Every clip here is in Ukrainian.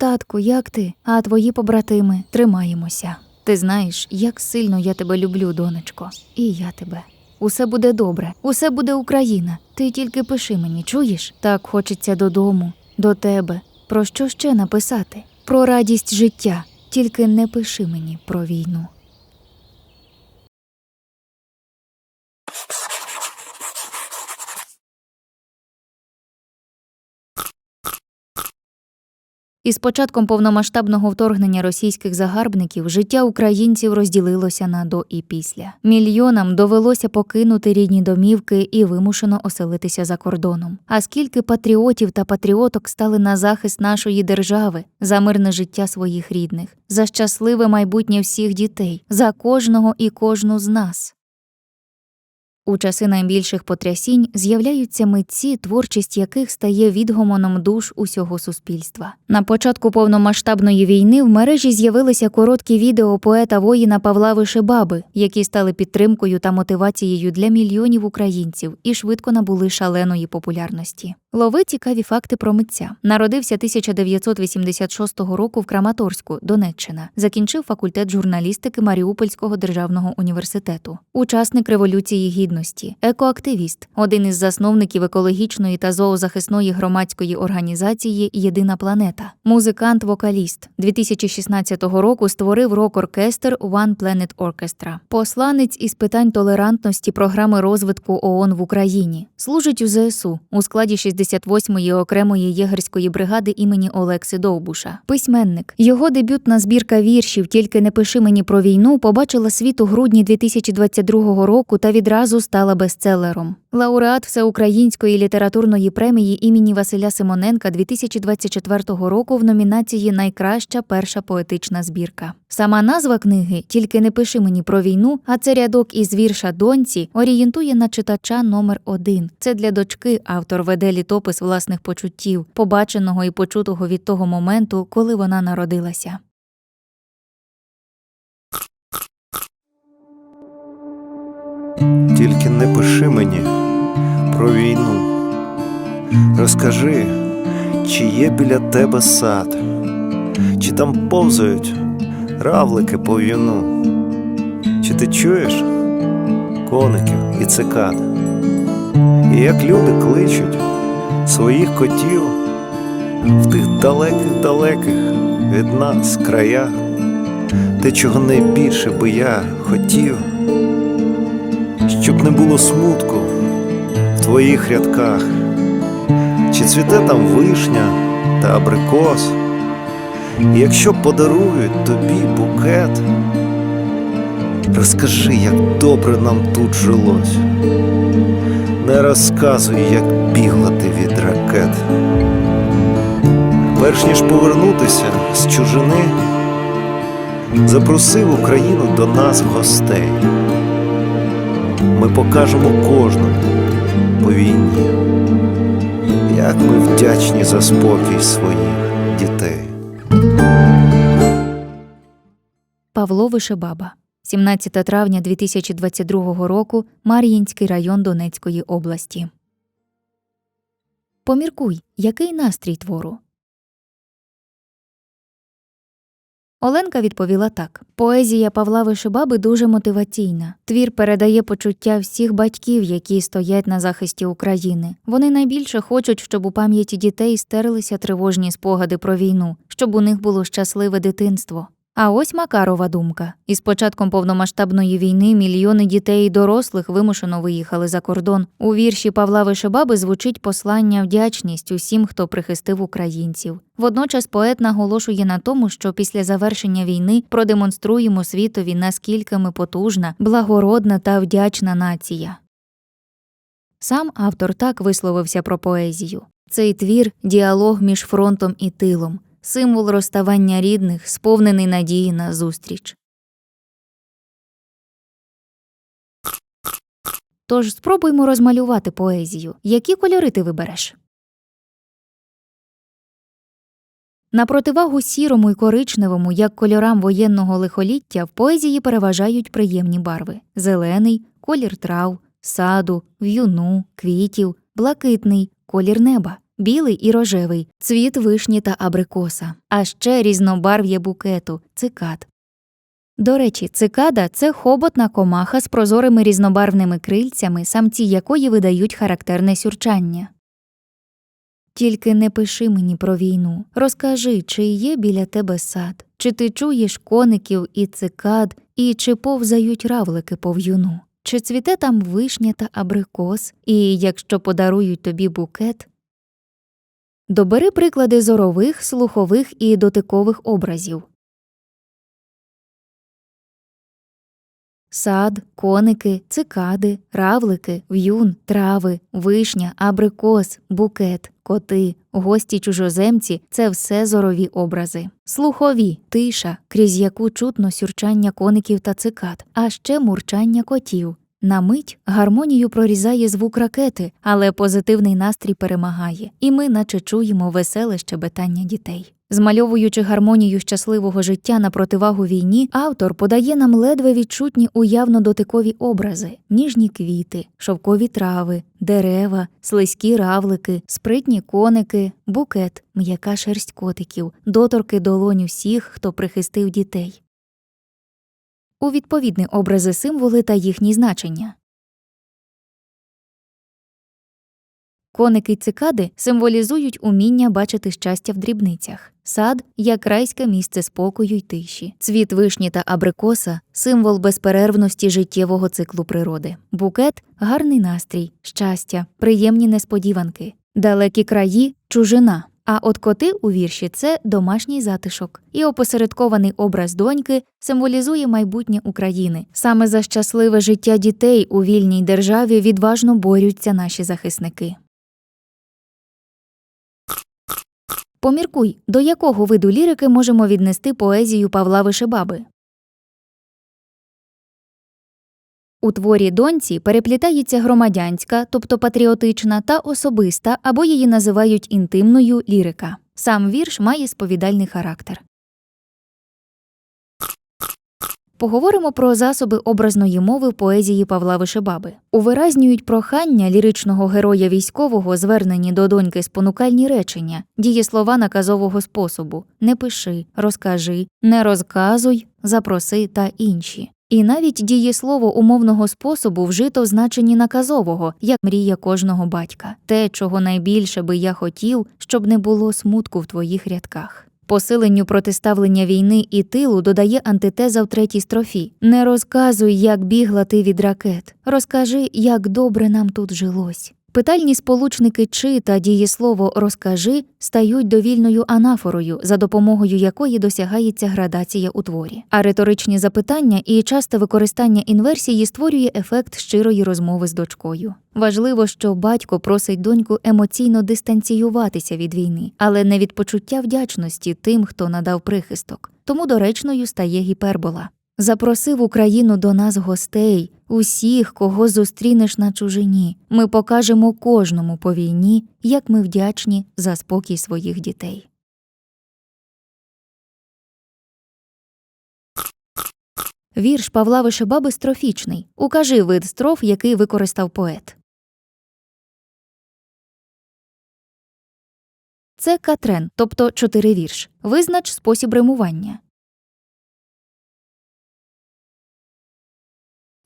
Татку, як ти? А твої побратими тримаємося. Ти знаєш, як сильно я тебе люблю, донечко, і я тебе. Усе буде добре, усе буде Україна. Ти тільки пиши мені, чуєш? Так хочеться додому, до тебе. Про що ще написати? Про радість життя. Тільки не пиши мені про війну. Із початком повномасштабного вторгнення російських загарбників життя українців розділилося на до і після. Мільйонам довелося покинути рідні домівки і вимушено оселитися за кордоном. А скільки патріотів та патріоток стали на захист нашої держави, за мирне життя своїх рідних, за щасливе майбутнє всіх дітей, за кожного і кожну з нас. У часи найбільших потрясінь з'являються митці, творчість яких стає відгомоном душ усього суспільства. На початку повномасштабної війни в мережі з'явилися короткі відео поета воїна Павла Вишебаби, які стали підтримкою та мотивацією для мільйонів українців і швидко набули шаленої популярності. Лови цікаві факти про митця. Народився 1986 року в Краматорську, Донеччина. Закінчив факультет журналістики Маріупольського державного університету. Учасник революції гідності, екоактивіст, один із засновників екологічної та зоозахисної громадської організації Єдина планета, музикант-вокаліст. 2016 року створив рок-оркестр One Planet Orchestra. Посланець із питань толерантності програми розвитку ООН в Україні. Служить у ЗСУ у складі 68-ї окремої єгерської бригади імені Олекси Довбуша. Письменник. Його дебютна збірка віршів Тільки не пиши мені про війну побачила світ у грудні 2022 року та відразу стала бестселером. Лауреат Всеукраїнської літературної премії імені Василя Симоненка 2024 року в номінації Найкраща перша поетична збірка. Сама назва книги Тільки не пиши мені про війну, а це рядок із вірша доньці орієнтує на читача номер один. Це для дочки автор веде літопис власних почуттів, побаченого і почутого від того моменту, коли вона народилася. Тільки не пиши мені про війну. Розкажи, чи є біля тебе сад, чи там повзають равлики по в'юну, чи ти чуєш коників і цикад, і як люди кличуть своїх котів в тих далеких-далеких від нас краях, те, чого найбільше би я хотів щоб не було смутку в твоїх рядках, чи цвіте там вишня та абрикос, і якщо подарують тобі букет, розкажи, як добре нам тут жилось, не розказуй, як бігла ти від ракет. Перш ніж повернутися з чужини, запросив Україну до нас гостей ми покажемо кожному по війні, як ми вдячні за спокій своїх дітей. Павло Вишебаба, 17 травня 2022 року, Мар'їнський район Донецької області. Поміркуй, який настрій твору. Оленка відповіла так: поезія Павла Вишибаби дуже мотиваційна. Твір передає почуття всіх батьків, які стоять на захисті України. Вони найбільше хочуть, щоб у пам'яті дітей стерлися тривожні спогади про війну, щоб у них було щасливе дитинство. А ось Макарова думка. Із початком повномасштабної війни мільйони дітей і дорослих вимушено виїхали за кордон. У вірші Павла Вишебаби звучить послання вдячність усім, хто прихистив українців. Водночас поет наголошує на тому, що після завершення війни продемонструємо світові, наскільки ми потужна, благородна та вдячна нація. Сам автор так висловився про поезію. Цей твір діалог між фронтом і тилом символ розставання рідних, сповнений надії на зустріч. Тож спробуймо розмалювати поезію. Які кольори ти вибереш? На противагу сірому і коричневому, як кольорам воєнного лихоліття, в поезії переважають приємні барви: зелений, колір трав, саду, в'юну, квітів, блакитний, колір неба. Білий і рожевий, цвіт вишні та абрикоса, а ще різнобарв'я букету цикад. До речі, цикада це хоботна комаха з прозорими різнобарвними крильцями, самці якої видають характерне сюрчання. Тільки не пиши мені про війну. Розкажи, чи є біля тебе сад, чи ти чуєш коників і цикад, і чи повзають равлики по в'юну, чи цвіте там вишня та абрикос, і якщо подарують тобі букет. Добери приклади зорових, слухових і дотикових образів. Сад, коники, цикади, равлики, в'юн, трави, вишня, абрикос, букет, коти, гості чужоземці це все зорові образи. Слухові тиша, крізь яку чутно сюрчання коників та цикад, а ще мурчання котів. На мить гармонію прорізає звук ракети, але позитивний настрій перемагає, і ми наче чуємо веселе щебетання дітей. Змальовуючи гармонію щасливого життя на противагу війні, автор подає нам ледве відчутні уявно дотикові образи: ніжні квіти, шовкові трави, дерева, слизькі равлики, спритні коники, букет, м'яка шерсть котиків, доторки долонь усіх, хто прихистив дітей. У відповідні образи символи та їхні значення. Коники цикади символізують уміння бачити щастя в дрібницях, сад як райське місце спокою й тиші, цвіт вишні та абрикоса символ безперервності життєвого циклу природи, букет гарний настрій, щастя, приємні несподіванки, далекі краї чужина. А от коти у вірші це домашній затишок, і опосередкований образ доньки символізує майбутнє України. Саме за щасливе життя дітей у вільній державі відважно борються наші захисники. Поміркуй, до якого виду лірики можемо віднести поезію Павла Вишебаби. У творі доньці переплітається громадянська, тобто патріотична та особиста, або її називають інтимною лірика. Сам вірш має сповідальний характер. Поговоримо про засоби образної мови поезії Павла Вишебаби. Увиразнюють прохання ліричного героя військового, звернені до доньки спонукальні речення, дієслова наказового способу не пиши, розкажи, не розказуй, запроси та інші. І навіть дієслово умовного способу вжито в значенні наказового, як мрія кожного батька, те, чого найбільше би я хотів, щоб не було смутку в твоїх рядках. Посиленню протиставлення війни і тилу додає антитеза в третій строфі Не розказуй, як бігла ти від ракет, розкажи, як добре нам тут жилось. Питальні сполучники чи та дієслово розкажи стають довільною анафорою, за допомогою якої досягається градація у творі. А риторичні запитання і часте використання інверсії створює ефект щирої розмови з дочкою. Важливо, що батько просить доньку емоційно дистанціюватися від війни, але не від почуття вдячності тим, хто надав прихисток. Тому доречною стає гіпербола. Запросив Україну до нас гостей, усіх, кого зустрінеш на чужині. Ми покажемо кожному по війні, як ми вдячні за спокій своїх дітей. Вірш Павла Вишебаби строфічний. Укажи вид строф, який використав поет. Це катрен, тобто чотири вірш. Визнач спосіб римування.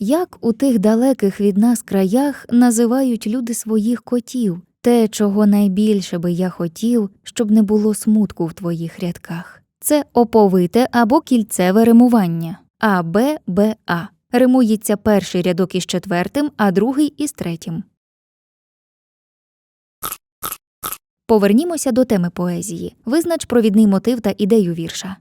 Як у тих далеких від нас краях називають люди своїх котів, те, чого найбільше би я хотів, щоб не було смутку в твоїх рядках. Це оповите або кільцеве римування А, Б, Б, А. Римується перший рядок із четвертим, а другий із третім. Повернімося до теми поезії. Визнач провідний мотив та ідею вірша.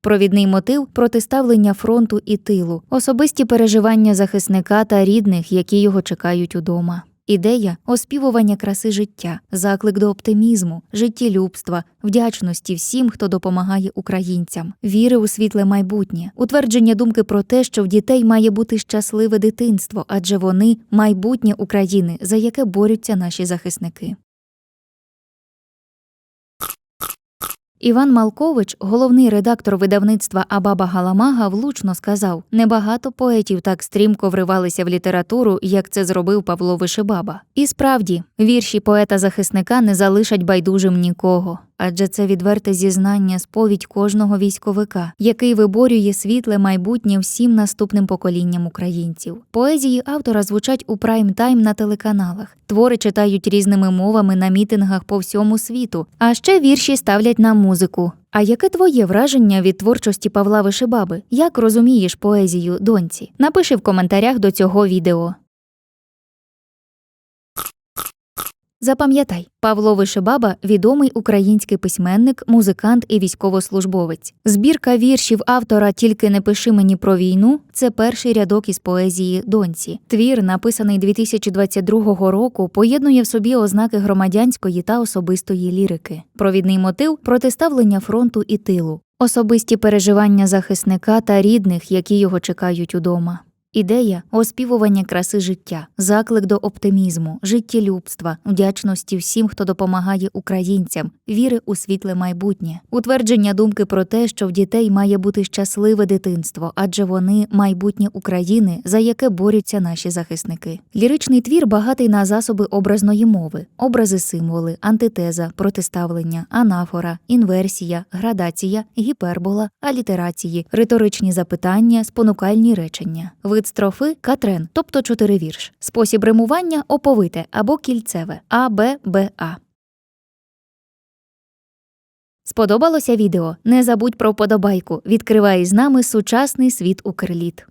Провідний мотив протиставлення фронту і тилу, особисті переживання захисника та рідних, які його чекають удома. Ідея оспівування краси життя, заклик до оптимізму, життєлюбства, вдячності всім, хто допомагає українцям, віри у світле майбутнє, утвердження думки про те, що в дітей має бути щасливе дитинство, адже вони майбутнє України, за яке борються наші захисники. Іван Малкович, головний редактор видавництва Абаба Галамага, влучно сказав: небагато поетів так стрімко вривалися в літературу, як це зробив Павло Вишибаба. І справді, вірші поета-захисника не залишать байдужим нікого. Адже це відверте зізнання, сповідь кожного військовика, який виборює світле майбутнє всім наступним поколінням українців. Поезії автора звучать у прайм-тайм на телеканалах, твори читають різними мовами на мітингах по всьому світу, а ще вірші ставлять на музику. А яке твоє враження від творчості Павла Вишибаби? Як розумієш поезію доньці? Напиши в коментарях до цього відео. Запам'ятай, Павло Вишибаба відомий український письменник, музикант і військовослужбовець. Збірка віршів автора Тільки не пиши мені про війну це перший рядок із поезії доньці. Твір, написаний 2022 року, поєднує в собі ознаки громадянської та особистої лірики. Провідний мотив протиставлення фронту і тилу, особисті переживання захисника та рідних, які його чекають удома. Ідея оспівування краси життя, заклик до оптимізму, життєлюбства, вдячності всім, хто допомагає українцям, віри у світле майбутнє, утвердження думки про те, що в дітей має бути щасливе дитинство, адже вони майбутнє України, за яке борються наші захисники. Ліричний твір багатий на засоби образної мови, образи символи, антитеза, протиставлення, анафора, інверсія, градація, гіпербола, алітерації, риторичні запитання, спонукальні речення. Вид строфи катрен, тобто чотиривірш. Спосіб римування оповите або кільцеве А, Б, Б, А. Сподобалося відео? Не забудь про вподобайку. Відкривай з нами сучасний світ Укрліт.